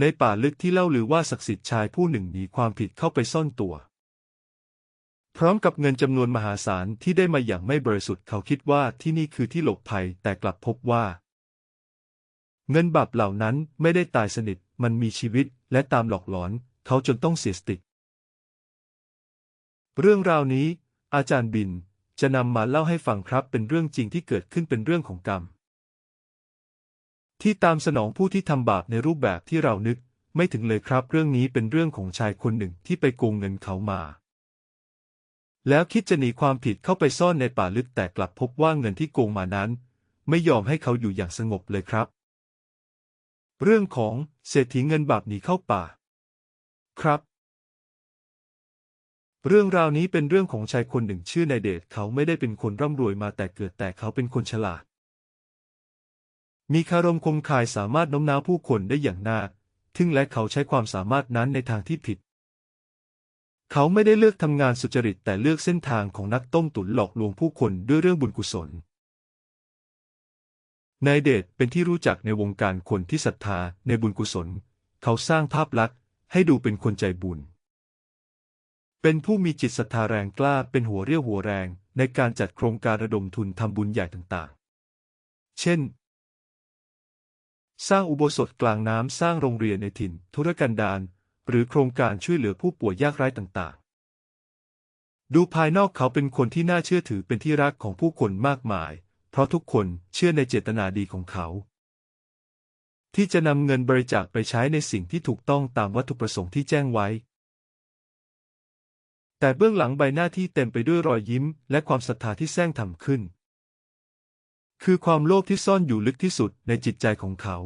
ในป่าลึกที่เล่าลือว่าศักดิ์สิทธิ์ชายผู้หนึ่งหนีความผิดเข้าไปซ่อนตัว พร้อมกับเงินจำนวนมหาศาลที่ได้มาอย่างไม่บริสุทธิ์เขาคิดว่าที่นี่คือที่หลบภัยแต่กลับพบว่า เงินบาปเหล่านั้นไม่ได้ตายสนิทมันมีชีวิตและตามหลอกหลอน เขาจนต้องเสียสติ เรื่องราวนี้ อาจารย์บินจะนำมาเล่าให้ฟังครับเป็นเรื่องจริงที่เกิดขึ้นเป็นเรื่องของกรรม ที่ตามสนองผู้ที่ทำบาปในรูปแบบที่เรานึกไม่ถึงเลยครับ เรื่องนี้เป็นเรื่องของชายคนหนึ่งที่ไปโกงเงินเขามา แล้วคิดจะหนีความผิดเข้าไปซ่อนในป่าลึกแต่กลับพบว่าเงินที่โกงมานั้น ไม่ยอมให้เขาอยู่อย่างสงบเลยครับ เรื่องของเศรษฐีเงินบาปหนีเข้าป่า ครับ เรื่องราวนี้เป็นเรื่องของชายคนหนึ่งชื่อนายเดชเขาไม่ได้เป็นคนร่ำรวยมาแต่เกิดแต่เขาเป็นคนฉลาด มีคารมคมคายสามารถโน้มน้าวผู้คนได้อย่างน่าทึ่งและเขาใช้ความสามารถนั้นในทางที่ผิด เขาไม่ได้เลือกทำงานสุจริตแต่เลือกเส้นทางของนักต้มตุ๋นหลอกลวงผู้คนด้วยเรื่องบุญกุศลนายเดชเป็นที่รู้จักในวงการคนที่ศรัทธาในบุญกุศล เขาสร้างภาพลักษณ์ให้ดูเป็นคนใจบุญ เป็นผู้มีจิตศรัทธาแรงกล้าเป็นหัวเรี่ยวหัวแรงในการจัดโครงการระดมทุนทำบุญใหญ่ต่างๆ เช่น สร้างอุโบสถกลางน้ำสร้างโรงเรียนในถิ่น ธุรกันดารหรือโครงการช่วยเหลือผู้ป่วยยากไร้ต่างๆ ดูภายนอกเขาเป็นคนที่น่าเชื่อถือเป็นที่รักของผู้คนมากมาย เพราะทุกคนเชื่อในเจตนาดีของเขา ที่จะนำเงินบริจาคไปใช้ในสิ่งที่ถูกต้องตามวัตถุประสงค์ที่แจ้งไว้ แต่เบื้องหลังใบหน้าที่เต็มไปด้วยรอยยิ้ม และความศรัทธาที่แซงทำขึ้น คือความโลภที่ซ่อนอยู่ลึกที่สุดในจิตใจของเขา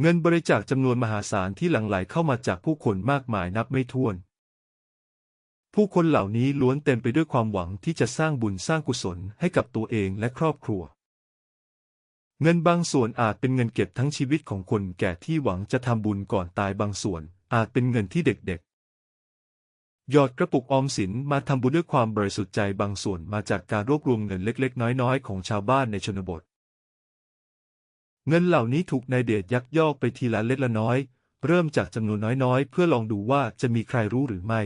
เงินบริจาคจำนวนมหาศาลที่หลั่งไหลเข้ามาจากผู้คนมากมายนับไม่ถ้วน ผู้คนเหล่านี้ล้วนเต็มไปด้วยความหวังที่จะสร้างบุญสร้างกุศลให้กับตัวเองและครอบครัว เงินบางส่วนอาจเป็นเงินเก็บทั้งชีวิตของคนแก่ที่หวังจะทำบุญก่อนตายบางส่วนอาจเป็นเงินที่เด็กๆ หยอดกระปุกออมสินมาทำบุญด้วยความบริสุทธิ์ใจบางส่วนมาจากการรวบรวมเงินเล็ก ๆ น้อย ๆ ของชาวบ้านในชนบท เงินเหล่านี้ถูกนายเดชยักยอกไปทีละเล็กละน้อย เริ่มจากจำนวนน้อย ๆ เพื่อลองดูว่าจะมีใครรู้หรือไม่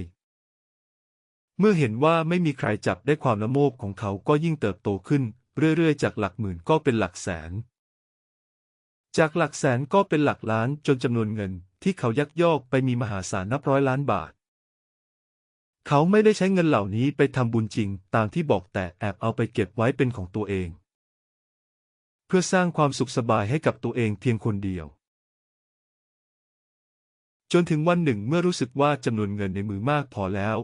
เมื่อเห็นว่าไม่มีใครจับได้ความละโมบของเขาก็ยิ่งเติบโตขึ้น เรื่อย ๆ จากหลักหมื่นก็เป็นหลักแสน จากหลักแสนก็เป็นหลักล้านจนจำนวนเงินที่เขายักยอกไปมีมหาศาลนับร้อยล้านบาท เขาไม่ได้ใช้เงินเหล่านี้ไปทำบุญจริง ตามที่บอกแต่แอบเอาไปเก็บไว้เป็นของตัวเอง เพื่อสร้างความสุขสบายให้กับตัวเองเพียงคนเดียว จนถึงวันหนึ่งเมื่อรู้สึกว่าจำนวนเงินในมือมากพอแล้ว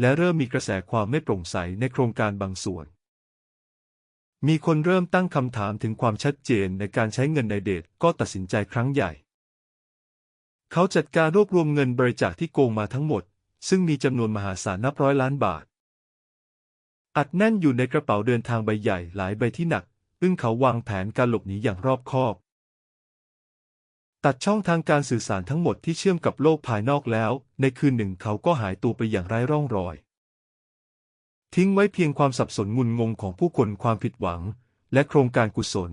และเริ่มมีกระแสความไม่โปร่งใสในโครงการบางส่วน มีคนเริ่มตั้งคำถามถึงความชัดเจนในการใช้เงินในเดทก็ตัดสินใจครั้งใหญ่เขาจัดการรวบรวมเงินบริจาคที่โกงมาทั้งหมด ซึ่งมีจำนวนมหาศาลนับร้อยล้านบาท อัดแน่นอยู่ในกระเป๋าเดินทางใบใหญ่หลายใบที่หนักอึ้งเขาวางแผนการหลบหนีอย่างรอบคอบ ตัดช่องทางการสื่อสารทั้งหมดที่เชื่อมกับโลกภายนอกแล้ว ในคืนหนึ่งเขาก็หายตัวไปอย่างไร้ร่องรอย ทิ้งไว้เพียงความสับสนงุนงงของผู้คนความผิดหวัง และโครงการกุศล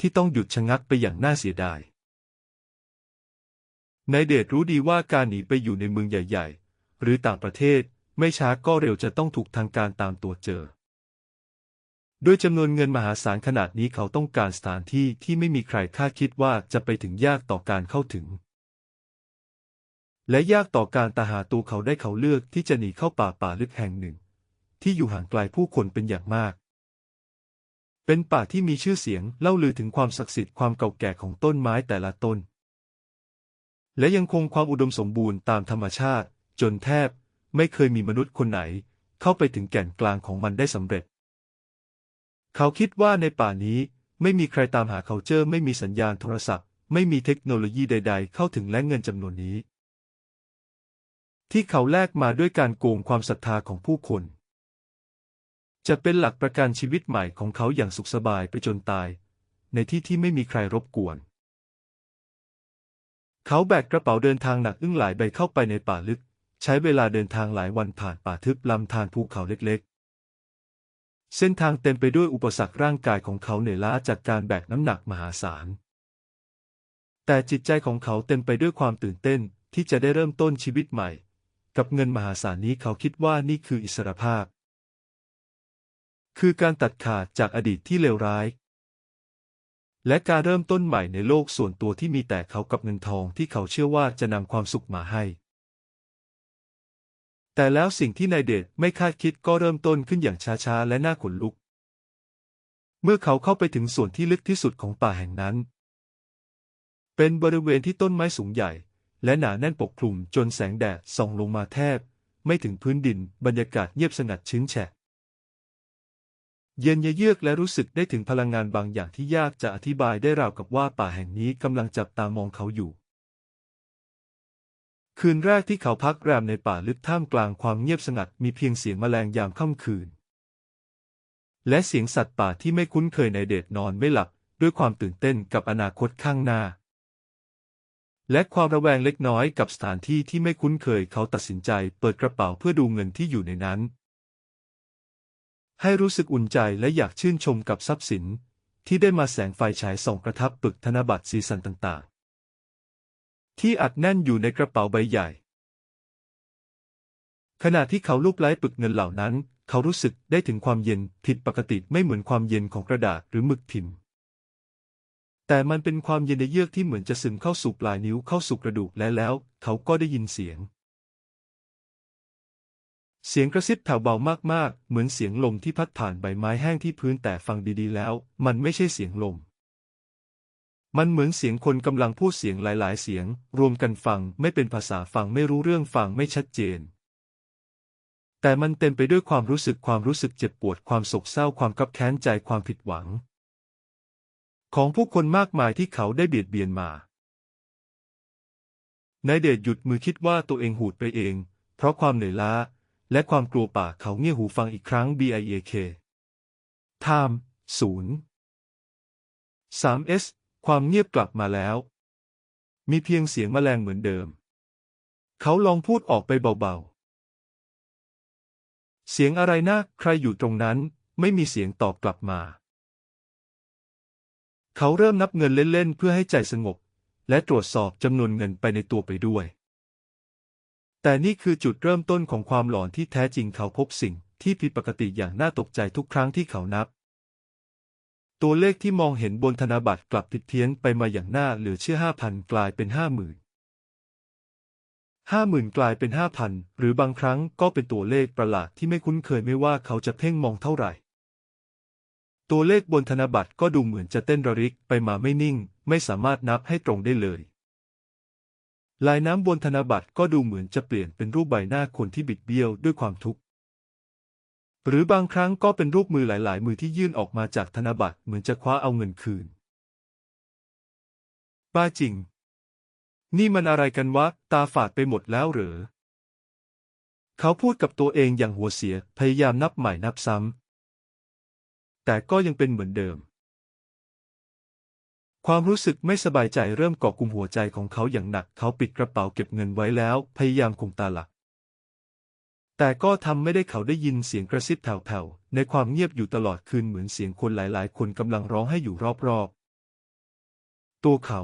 ที่ต้องหยุดชะงักไปอย่างน่าเสียดายนายเดชรู้ดีว่าการหนีไปอยู่ในเมืองใหญ่ ๆ หรือต่างประเทศ ไม่ช้าก็เร็วจะต้องถูกทางการตามตัวเจอ โดยจำนวนเงินมหาศาลขนาดนี้เขาต้องการสถานที่ที่ไม่มีใครคาดคิดว่าจะไปถึงยากต่อการเข้าถึง และยากต่อการตาหาตัวเขาได้เขาเลือกที่จะหนีเข้าป่าป่าลึกแห่งหนึ่ง ที่อยู่ห่างไกลผู้คนเป็นอย่างมากเป็นป่าที่มีชื่อเสียงเล่าลือถึงความศักดิ์สิทธิ์ความเก่าแก่ของต้นไม้แต่ละต้น และยังคงความอุดมสมบูรณ์ตามธรรมชาติ จนแทบไม่เคยมีมนุษย์คนไหน เข้าไปถึงแก่นกลางของมันได้สำเร็จ เขาคิดว่าในป่านี้ไม่มีใครตามหาเขาเจอไม่มีสัญญาณโทรศัพท์ ไม่มีเทคโนโลยีใด ๆ เข้าถึงและเงินจำนวนนี้ ที่เขาแลกมาด้วยการโกงความศรัทธาของผู้คน จะเป็นหลักประกันชีวิตใหม่ของเขาอย่างสุขสบายไปจนตาย ในที่ที่ไม่มีใครรบกวน เขาแบกกระเป๋าเดินทางหนักอึ้งหลายใบเข้าไปในป่าลึก ใช้เวลาเดินทางหลายวันผ่านป่าทึบลำธารภูเขาเล็กๆ เส้นทางเต็มไปด้วยอุปสรรคร่างกายของเขาเหนื่อยล้าจากการแบกน้ำหนักมหาศาล แต่จิตใจของเขาเต็มไปด้วยความตื่นเต้นที่จะได้เริ่มต้นชีวิตใหม่ กับเงินมหาศาลนี้เขาคิดว่านี่คืออิสรภาพ คือการตัดขาดจากอดีตที่เลวร้าย และการเริ่มต้นใหม่ในโลกส่วนตัวที่มีแต่เขากับเงินทองที่เขาเชื่อว่าจะนำความสุขมาให้ แต่แล้วสิ่งที่นายเดชไม่คาดคิดก็เริ่มต้นขึ้นอย่างช้าๆ และน่าขนลุก เมื่อเขาเข้าไปถึงส่วนที่ลึกที่สุดของป่าแห่งนั้น เป็นบริเวณที่ต้นไม้สูงใหญ่ และหนาแน่นปกคลุมจนแสงแดดส่องลงมาแทบ ไม่ถึงพื้นดินบรรยากาศเงียบสงัดชื้นแฉะ เย็นเยือกและรู้สึกได้ถึงพลังงานบางอย่างที่ยากจะอธิบายได้ราวกับว่าป่าแห่งนี้กำลังจับตามองเขาอยู่ คืนแรกที่เขาพักแรมในป่าลึกท่ามกลางความเงียบสงัดมีเพียงเสียงแมลงยามค่ำคืน และเสียงสัตว์ป่าที่ไม่คุ้นเคยในเดชนอนไม่หลับด้วยความตื่นเต้นกับอนาคตข้างหน้า และความระแวงเล็กน้อยกับสถานที่ที่ไม่คุ้นเคยเขาตัดสินใจเปิดกระเป๋าเพื่อดูเงินที่อยู่ในนั้น ให้รู้สึกอุ่นใจและอยากชื่นชมกับทรัพย์สิน ที่ได้มาแสงไฟฉายส่องกระทับปึกธนบัตรสีสันต่างๆ ที่อัดแน่นอยู่ในกระเป๋าใบใหญ่ ขณะที่เขาลูบไล้ปึกเงินเหล่านั้น เขารู้สึกได้ถึงความเย็นผิดปกติไม่เหมือนความเย็นของกระดาษหรือหมึกพิมพ์ แต่มันเป็นความเย็นในเยือกที่เหมือนจะซึมเข้าสู่ปลายนิ้วเข้าสู่กระดูกและแล้ว เขาก็ได้ยินเสียง เสียงกระซิบแผ่วเบามากๆ เหมือนเสียงลมที่พัดผ่านใบไม้แห้งที่พื้นแต่ฟังดีๆแล้ว มันไม่ใช่เสียงลม มันเหมือนเสียงคนกำลังพูดเสียงหลาย ๆ เสียง รวมกันฟังไม่เป็นภาษาฟังไม่รู้เรื่องฟังไม่ชัดเจน แต่มันเต็มไปด้วยความรู้สึกความรู้สึกเจ็บปวดความโศกเศร้าความคับแค้นใจความผิดหวัง ของผู้คนมากมายที่เขาได้เบียดเบียนมานายเดชหยุดมือคิดว่าตัวเองหูดไปเอง เพราะความเหนื่อยล้า และความกลัวป่าเขาเงี่ยหูฟังอีกครั้ง BIAK Time 0 3S ความเงียบกลับมาแล้ว มีเพียงเสียงแมลงเหมือนเดิม เขาลองพูดออกไปเบาๆ เสียงอะไรนะ ใครอยู่ตรงนั้นไม่มีเสียงตอบกลับมา เขาเริ่มนับเงินเล่นๆ เพื่อให้ใจสงบ และตรวจสอบจำนวนเงินไปในตัวไปด้วย แต่นี่คือจุดเริ่มต้นของความหลอนที่แท้จริงเขาพบสิ่งที่ผิดปกติอย่างน่าตกใจทุกครั้งที่เขานับ ตัวเลขที่มองเห็นบนธนบัตรกลับผิดเพี้ยนไปมาอย่างน่าเหลือเชื่อห้าพันกลายเป็นห้าหมื่นห้าหมื่นกลายเป็นห้าพันหรือบางครั้งก็เป็นตัวเลขประหลาดที่ไม่คุ้นเคยไม่ว่าเขาจะเพ่งมองเท่าไหร่ ตัวเลขบนธนบัตรก็ดูเหมือนจะเต้นระริกไปมาไม่นิ่ง ไม่สามารถนับให้ตรงได้เลย ลายน้ำบนธนบัตรก็ดูเหมือนจะเปลี่ยนเป็นรูปใบหน้าคนที่บิดเบี้ยวด้วยความทุกข์ หรือบางครั้งก็เป็นรูปมือหลาย ๆ มือที่ยื่นออกมาจากธนบัตรเหมือนจะคว้าเอาเงินคืน บ้าจริง นี่มันอะไรกันวะ ตาฝาดไปหมดแล้วเหรอ เขาพูดกับตัวเองอย่างหัวเสีย พยายามนับใหม่นับซ้ำ แต่ก็ยังเป็นเหมือนเดิม ความรู้สึกไม่สบายใจเริ่มเกาะกลุ่มหัวใจของเขาอย่างหนัก เขาปิดกระเป๋าเก็บเงินไว้แล้ว พยายามคงตาหลัก แต่ก็ทำไม่ได้เขาได้ยินเสียงกระซิบแผ่วๆในความเงียบอยู่ตลอดคืนเหมือนเสียงคนหลายๆ คนกำลังร้องให้อยู่รอบๆ ตัวเขา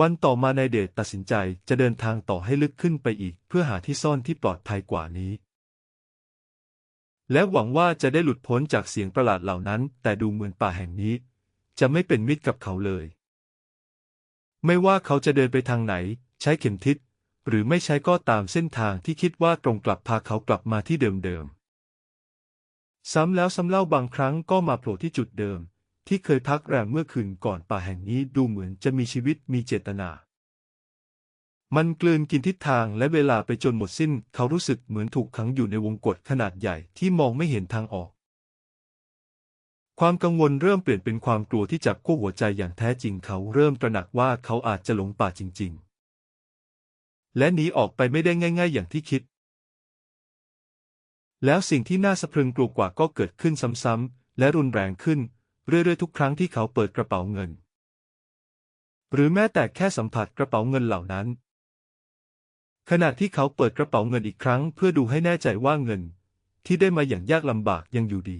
วันต่อมานายเดชตัดสินใจจะเดินทางต่อให้ลึกขึ้นไปอีก เพื่อหาที่ซ่อนที่ปลอดภัยกว่านี้ และหวังว่าจะได้หลุดพ้นจากเสียงประหลาดเหล่านั้น แต่ดูเหมือนป่าแห่งนี้ จะไม่เป็นมิตรกับเขาเลย ไม่ว่าเขาจะเดินไปทางไหน ใช้เข็มทิศ หรือไม่ใช้ก็ตามเส้นทางที่คิดว่าตรงกลับพาเขากลับมาที่เดิมๆ ซ้ำแล้วซ้ำเล่าบางครั้งก็มาโผล่ที่จุดเดิม ที่เคยพักแรมเมื่อคืนก่อนป่าแห่งนี้ดูเหมือนจะมีชีวิตมีเจตนา มันกลืนกินทิศทางและเวลาไปจนหมดสิ้น เขารู้สึกเหมือนถูกขังอยู่ในวงกฏขนาดใหญ่ที่มองไม่เห็นทางออก ความกังวลเริ่มเปลี่ยนเป็นความกลัวที่จับขั้หัวใจอย่างแท้จริง เขาเริ่มตระหนักว่าเขาอาจจะหลงป่าจริง ๆ และหนีออกไปไม่ได้ง่าย ๆ อย่างที่คิด แล้วสิ่งที่น่าสะพรึงกลัวกว่าก็เกิดขึ้นซ้ำๆและรุนแรงขึ้น เรื่อยๆทุกครั้งที่เขาเปิดกระเป๋าเงิน หรือแม้แต่แค่สัมผัสกระเป๋าเงินเหล่านั้น ขณะที่เขาเปิดกระเป๋าเงินอีกครั้ง เพื่อดูให้แน่ใจว่าเงิน ที่ได้มาอย่างยากลำบากยังอยู่ดี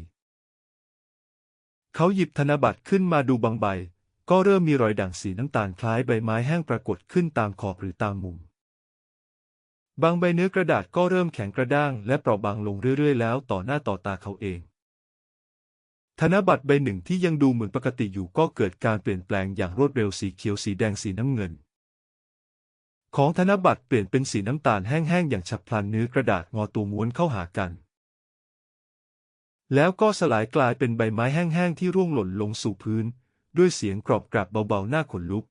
เขาหยิบธนบัตรขึ้นมาดูบางใบ ก็ก็เริ่มมีรอยด่างสีน้ำตาลคล้ายใบไม้แห้งปรากฏขึ้นตามขอบหรือตามมุม บางใบเนื้อกระดาษก็เริ่มแข็งกระด้างและเปราะบางลงเรื่อยๆ แล้วต่อหน้าต่อตาเขาเอง ธนบัตรใบหนึ่งที่ยังดูเหมือนปกติอยู่ก็เกิดการเปลี่ยนแปลงอย่างรวดเร็วสีเขียวสีแดงสีน้ำเงิน ของธนบัตรเปลี่ยนเป็นสีน้ำตาลแห้งๆอย่างฉับพลันเนื้อกระดาษงอตัวม้วนเข้าหากัน แล้วก็สลายกลายเป็นใบไม้แห้งๆที่ร่วงหล่นลงสู่พื้น ด้วยเสียงกรอบกราบเบาๆหน้าขนลุก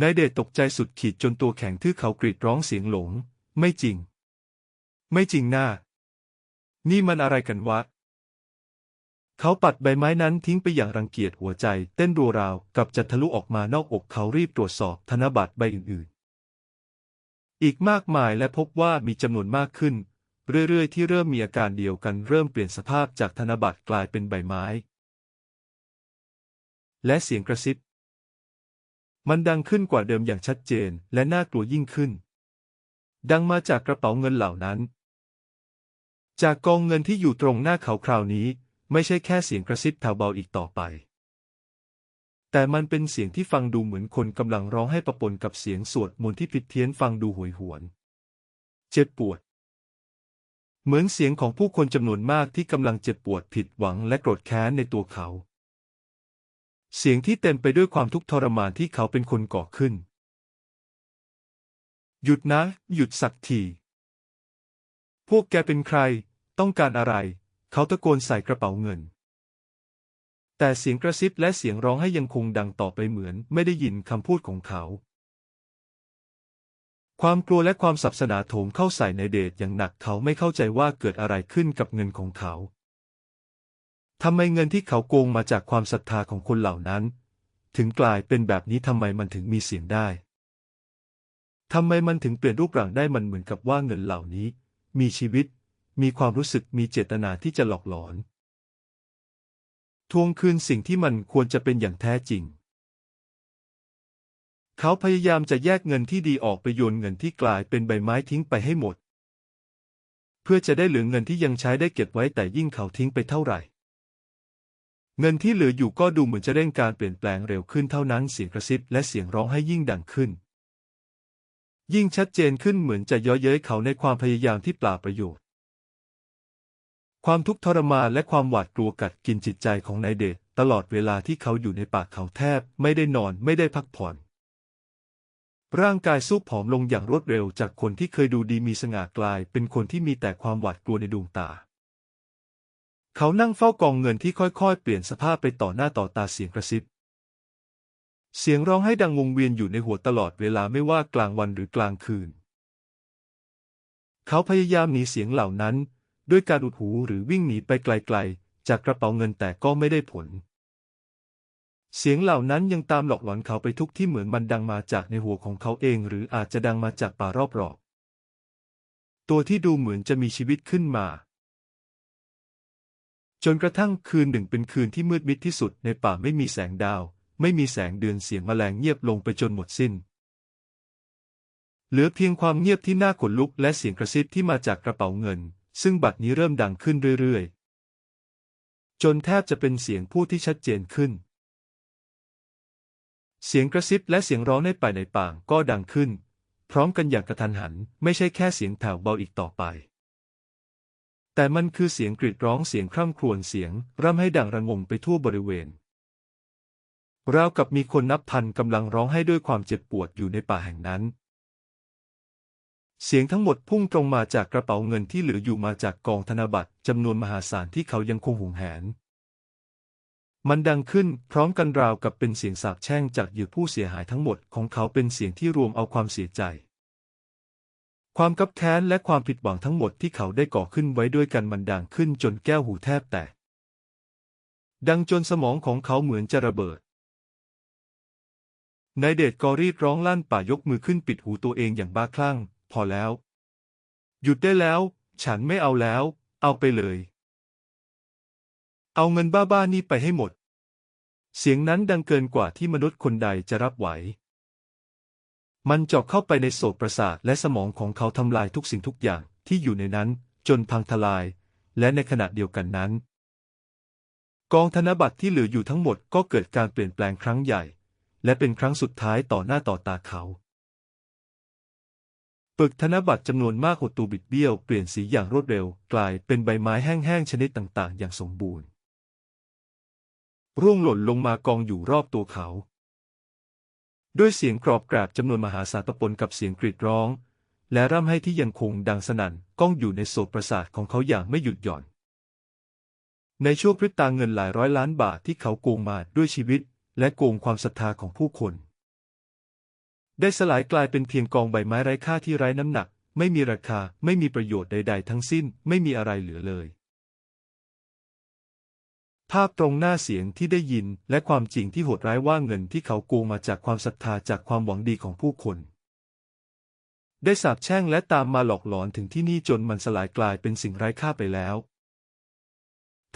นายเดชตกใจสุดขีดจนตัวแข็งทื่อเขากรีดร้องเสียงหลง ไม่จริง ไม่จริงหน้านี่มันอะไรกันวะ เขาปัดใบไม้นั้นทิ้งไปอย่างรังเกียจหัวใจ เต้นรัวราวกับจะทะลุออกมานอกอกเขารีบตรวจสอบธนบัตรใบอื่นๆ อีกมากมายและพบว่ามีจำนวนมากขึ้น เรื่อยๆ ที่เริ่มมีอาการเดียวกันเริ่มเปลี่ยนสภาพจากธนบัตรกลายเป็นใบไม้ และเสียงกระซิบ มันดังขึ้นกว่าเดิมอย่างชัดเจนและน่ากลัวยิ่งขึ้น ดังมาจากกระเป๋าเงินเหล่านั้น จากกองเงินที่อยู่ตรงหน้าเขาคราวนี้ ไม่ใช่แค่เสียงกระซิบแผ่วเบาอีกต่อไป แต่มันเป็นเสียงที่ฟังดูเหมือนคนกำลังร้องให้ประปนกับเสียงสวดมนต์ที่ผิดเพี้ยนฟังดูห่วยหวน เจ็บปวด เหมือนเสียงของผู้คนจำนวนมากที่กำลังเจ็บปวดผิดหวังและโกรธแค้นในตัวเขา เสียงที่เต็มไปด้วยความทุกข์ทรมานที่เขาเป็นคนก่อขึ้น หยุดนะ หยุดสักที พวกแกเป็นใคร ต้องการอะไร เขาตะโกนใส่กระเป๋าเงิน แต่เสียงกระซิบและเสียงร้องให้ยังคงดังต่อไปเหมือนไม่ได้ยินคำพูดของเขา ความกลัวและความสับสนาโถมเข้าใส่ในเดชอย่างหนักเขาไม่เข้าใจว่าเกิดอะไรขึ้นกับเงินของเขา ทำไมเงินที่เขาโกงมาจากความศรัทธาของคนเหล่านั้น ถึงกลายเป็นแบบนี้ทำไมมันถึงมีเสียงได้ทำไมมันถึงเปลี่ยนรูปร่างได้มันเหมือนกับว่าเงินเหล่านี้ มีชีวิต มีความรู้สึกมีเจตนาที่จะหลอกหลอน ทวงคืนสิ่งที่มันควรจะเป็นอย่างแท้จริง เขาพยายามจะแยกเงินที่ดีออกไปโยนเงินที่กลายเป็นใบไม้ทิ้งไปให้หมด เพื่อจะได้เหลือเงินที่ยังใช้ได้เก็บไว้แต่ยิ่งเขาทิ้งไปเท่าไหร่ เงินที่เหลืออยู่ก็ดูเหมือนจะเร่งการเปลี่ยนแปลงเร็วขึ้นเท่านั้นเสียงกระซิบและเสียงร้องให้ยิ่งดังขึ้น ยิ่งชัดเจนขึ้นเหมือนจะย้อเย้ยเขาในความพยายามที่เปล่าประโยชน์ ความทุกข์ทรมานและความหวาดกลัวกัดกินจิตใจของนายเดชตลอดเวลาที่เขาอยู่ในป่าเขาแทบ ไม่ได้นอนไม่ได้พักผ่อน ร่างกายสู้ผอมลงอย่างรวดเร็วจากคนที่เคยดูดีมีสง่ากลาย เป็นคนที่มีแต่ความหวาดกลัวในดวงตา เขานั่งเฝ้ากองเงินที่ค่อยๆ เปลี่ยนสภาพไปต่อหน้าต่อตาเสียงกระซิบ เสียงร้องให้ดังวงเวียนอยู่ในหัวตลอดเวลาไม่ว่ากลางวันหรือกลางคืน เขาพยายามหนีเสียงเหล่านั้น ด้วยการอุดหูหรือวิ่งหนีไปไกลๆ จากกระเป๋าเงินแต่ก็ไม่ได้ผล เสียงเหล่านั้นยังตามหลอกหลอนเขาไปทุกที่เหมือนมันดังมาจากในหัวของเขาเอง หรืออาจจะดังมาจากป่ารอบๆตัวที่ดูเหมือนจะมีชีวิตขึ้นมา จนกระทั่งคืนหนึ่งเป็นคืนที่มืดมิดที่สุดในป่าไม่มีแสงดาว ไม่มีแสงเดือนเสียงแมลงเงียบลงไปจนหมดสิ้น เหลือเพียงความเงียบที่น่าขนลุกและเสียงกระซิบที่มาจากกระเป๋าเงิน ซึ่งบัดนี้เริ่มดังขึ้นเรื่อยๆ จนแทบจะเป็นเสียงพูดที่ชัดเจนขึ้น เสียงกระซิบและเสียงร้องในป่าในป่างก็ดังขึ้น พร้อมกันอย่างกระทันหัน ไม่ใช่แค่เสียงแผ่วเบาอีกต่อไป แต่มันคือเสียงกรีดร้องเสียงคร่ำครวญเสียงร่ำให้ดังระงมไปทั่วบริเวณราวกับมีคนนับพันกำลังร้องให้ด้วยความเจ็บปวดอยู่ในป่าแห่งนั้น เสียงทั้งหมดพุ่งตรงมาจากกระเป๋าเงินที่เหลืออยู่มาจากกองธนบัตรจำนวนมหาศาลที่เขายังคงหวงแหน มันดังขึ้นพร้อมกันราวกับเป็นเสียงสาปแช่งจากเหยื่อผู้เสียหายทั้งหมดของเขาเป็นเสียงที่รวมเอาความเสียใจ ความกับแค้นและความผิดหวังทั้งหมดที่เขาได้ก่อขึ้นไว้ด้วยกันมันดังขึ้นจนแก้วหูแทบแตก ดังจนสมองของเขาเหมือนจะระเบิด นายเดชกอรีดร้องลั่นป่ายกมือขึ้นปิดหูตัวเองอย่างบ้าคลั่ง พอแล้ว หยุดได้แล้ว ฉันไม่เอาแล้ว เอาไปเลย เอาเงินบ้าๆนี่ไปให้หมด เสียงนั้นดังเกินกว่าที่มนุษย์คนใดจะรับไหว มันเจาะเข้าไปในโสตประสาทและสมองของเขาทำลายทุกสิ่งทุกอย่างที่อยู่ในนั้นจนพังทลาย และในขณะเดียวกันนั้น กองธนบัตรที่เหลืออยู่ทั้งหมดก็เกิดการเปลี่ยนแปลงครั้งใหญ่ และเป็นครั้งสุดท้ายต่อหน้าต่อตาเขาปึกธนบัตรจำนวนมากหดตัวบิดเบี้ยวเปลี่ยนสีอย่างรวดเร็ว กลายเป็นใบไม้แห้งๆชนิดต่างๆ อย่างสมบูรณ์ ร่วงหล่นลงมากองอยู่รอบตัวเขา ด้วยเสียงกรอบกราบจำนวนมหาศาลปะปนกับเสียงกรีดร้อง และร่ำไห้ที่ยังคงดังสนั่นก้องอยู่ในโสตประสาทของเขาอย่างไม่หยุดหย่อน ในช่วงพริบตาเงินหลายร้อยล้านบาทที่เขาโกงมาด้วยชีวิต และโกงความศรัทธาของผู้คน ได้สลายกลายเป็นเพียงกองใบไม้ไร้ค่าที่ไร้น้ำหนัก ไม่มีราคา ไม่มีประโยชน์ใด ๆ ทั้งสิ้น ไม่มีอะไรเหลือเลย ภาพตรงหน้าเสียงที่ได้ยินและความจริงที่โหดร้ายว่าเงินที่เขาโกงมาจากความศรัทธาจากความหวังดีของผู้คน ได้สาบแช่งและตามมาหลอกหลอนถึงที่นี่จนมันสลายกลายเป็นสิ่งไร้ค่าไปแล้ว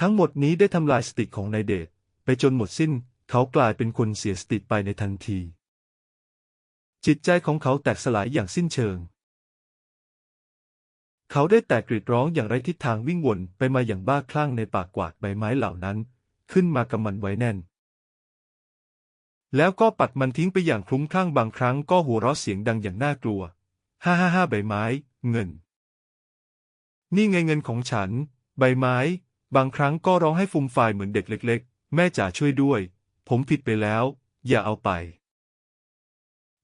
ทั้งหมดนี้ได้ทำลายสติของนายเดชไปจนหมดสิ้น เขากลายเป็นคนเสียสติไปในทันที จิตใจของเขาแตกสลายอย่างสิ้นเชิง เขาได้แต่กรีดร้องอย่างไร้ทิศทางวิ่งวนไปมาอย่างบ้าคลั่งในปากกวาดใบไม้เหล่านั้น ขึ้นมากำมันไว้แน่น แล้วก็ปัดมันทิ้งไปอย่างคลุ้มคลั่งบางครั้งก็หัวเราะเสียงดังอย่างน่ากลัว ฮ่าฮ่าฮ่าใบไม้ เงิน นี่ไงเงินของฉัน ใบไม้ บางครั้งก็ร้องให้ฟูมฟายเหมือนเด็กเล็ก ๆ แม่จ๋าช่วยด้วย ผมผิดไปแล้ว อย่าเอาไป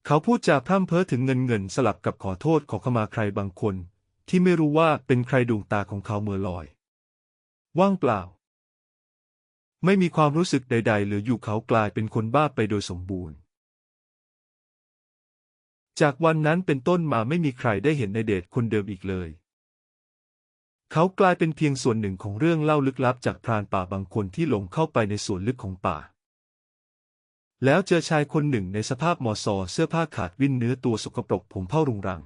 เขาพูดจาพร่ำเพ้อถึงเงินเงินสลับกับขอโทษขอขมาใครบางคน ที่ไม่รู้ว่าเป็นใครดวงตาของเขาเมื่อลอย ว่างเปล่า ไม่มีความรู้สึกใดๆเหลืออยู่เขากลายเป็นคนบ้าไปโดยสมบูรณ์ จากวันนั้นเป็นต้นมาไม่มีใครได้เห็นในเดชคนเดิมอีกเลย เขากลายเป็นเพียงส่วนหนึ่งของเรื่องเล่าลึกลับจากพรานป่าบางคนที่หลงเข้าไปในส่วนลึกของป่าแล้วเจอชายคนหนึ่งในสภาพมอซอเสื้อผ้าขาดวิ่นเนื้อตัวสกปรกผมเผ้ารุงรัง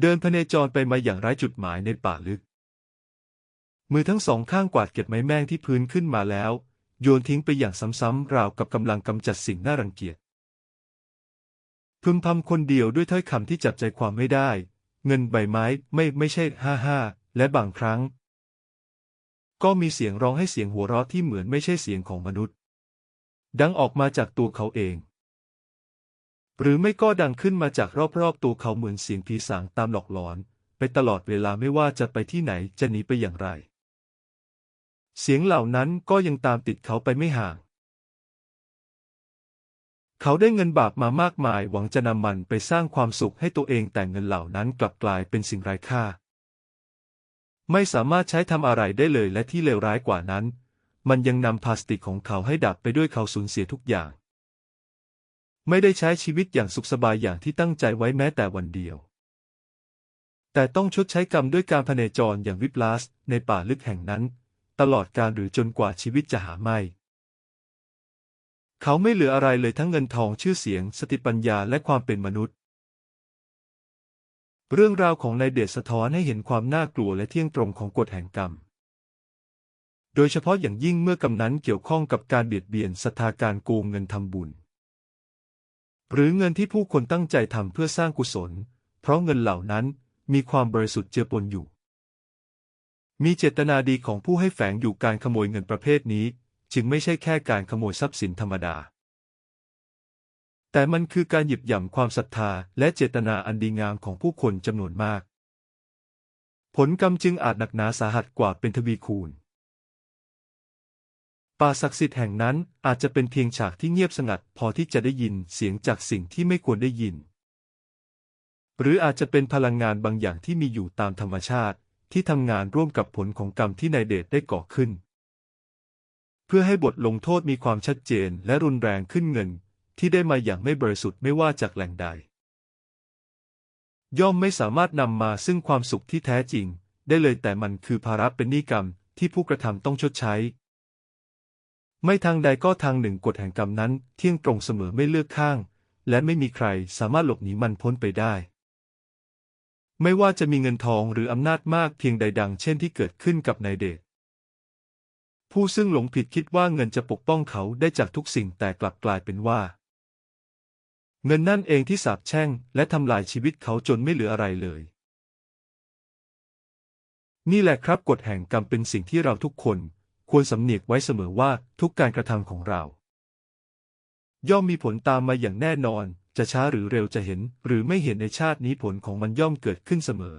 เดินพเนจรไปมาอย่างไร้จุดหมายในป่าลึก มือทั้งสองข้างกวาดเก็บไม้แมงที่พื้นขึ้นมาแล้ว โยนทิ้งไปอย่างซ้ำๆราวกับกำลังกำจัดสิ่งน่ารังเกียจพึมพำคนเดียวด้วยถ้อยคำที่จับใจความไม่ได้ เงินใบไม้ไม่ไม่ใช่ห้าห้าและบางครั้ง ก็มีเสียงร้องให้เสียงหัวเราะที่เหมือนไม่ใช่เสียงของมนุษย์ ดังออกมาจากตัวเขาเอง หรือไม่ก็ดังขึ้นมาจากรอบๆตัวเขาเหมือนเสียงผีสางตามหลอกหลอน ไปตลอดเวลาไม่ว่าจะไปที่ไหนจะหนีไปอย่างไร เสียงเหล่านั้นก็ยังตามติดเขาไปไม่ห่าง เขาได้เงินบาปมามากมายหวังจะนำมันไปสร้างความสุขให้ตัวเองแต่เงินเหล่านั้นกลับกลายเป็นสิ่งไร้ค่า ไม่สามารถใช้ทำอะไรได้เลยและที่เลวร้ายกว่านั้น มันยังนำพลาสติกของเขาให้ดับไปด้วยเขาสูญเสียทุกอย่าง ไม่ได้ใช้ชีวิตอย่างสุขสบายอย่างที่ตั้งใจไว้แม้แต่วันเดียว แต่ต้องชดใช้กรรมด้วยการพเนจรอย่างวิปลาสในป่าลึกแห่งนั้น ตลอดการหรือจนกว่าชีวิตจะหาไม่เขาไม่เหลืออะไรเลยทั้งเงินทองชื่อเสียง สติปัญญาและความเป็นมนุษย์ เรื่องราวของนายเดชสะท้อนให้เห็นความน่ากลัวและเที่ยงตรงของกฎแห่งกรรม โดยเฉพาะอย่างยิ่งเมื่อกำนั้นเกี่ยวข้องกับการเบียดเบียนศรัทธาการโกงเงินทำบุญ หรือเงินที่ผู้คนตั้งใจทำเพื่อสร้างกุศล เพราะเงินเหล่านั้นมีความบริสุทธิ์เจือปนอยู่ มีเจตนาดีของผู้ให้แฝงอยู่การขโมยเงินประเภทนี้ จึงไม่ใช่แค่การขโมยทรัพย์สินธรรมดา แต่มันคือการหยิบย่ำความศรัทธาและเจตนาอันดีงามของผู้คนจำนวนมาก ผลกรรมจึงอาจหนักหนาสาหัสกว่าเป็นทวีคูณ ป่าศักดิ์สิทธิ์แห่งนั้นอาจจะเป็นเพียงฉากที่เงียบสงัดพอที่จะได้ยินเสียงจากสิ่งที่ไม่ควรได้ยิน หรืออาจจะเป็นพลังงานบางอย่างที่มีอยู่ตามธรรมชาติ ที่ทำงานร่วมกับผลของกรรมที่นายเดชได้ก่อขึ้น เพื่อให้บทลงโทษมีความชัดเจนและรุนแรงขึ้นเงิน ที่ได้มาอย่างไม่บริสุทธิ์ไม่ว่าจากแหล่งใด ย่อมไม่สามารถนำมาซึ่งความสุขที่แท้จริง ได้เลยแต่มันคือภาระเป็นหนี้กรรมที่ผู้กระทำต้องชดใช้ ไม่ทางใดก็ทางหนึ่งกฎแห่งกรรมนั้น เที่ยงตรงเสมอไม่เลือกข้าง และไม่มีใครสามารถหลบหนีมันพ้นไปได้ ไม่ว่าจะมีเงินทองหรืออำนาจมากเพียงใดดังเช่นที่เกิดขึ้นกับนายเดชผู้ซึ่งหลงผิดคิดว่าเงินจะปกป้องเขาได้จากทุกสิ่งแต่กลับกลายเป็นว่า เงินนั่นเองที่สาปแช่ง และทำลายชีวิตเขาจนไม่เหลืออะไรเลย นี่แหละครับกฎแห่งกรรมเป็นสิ่งที่เราทุกคน ควรสำเนียกไว้เสมอว่าทุกการกระทำของเรา ย่อมมีผลตามมาอย่างแน่นอน จะช้าหรือเร็วจะเห็น หรือไม่เห็นในชาตินี้ผลของมันย่อมเกิดขึ้นเสมอ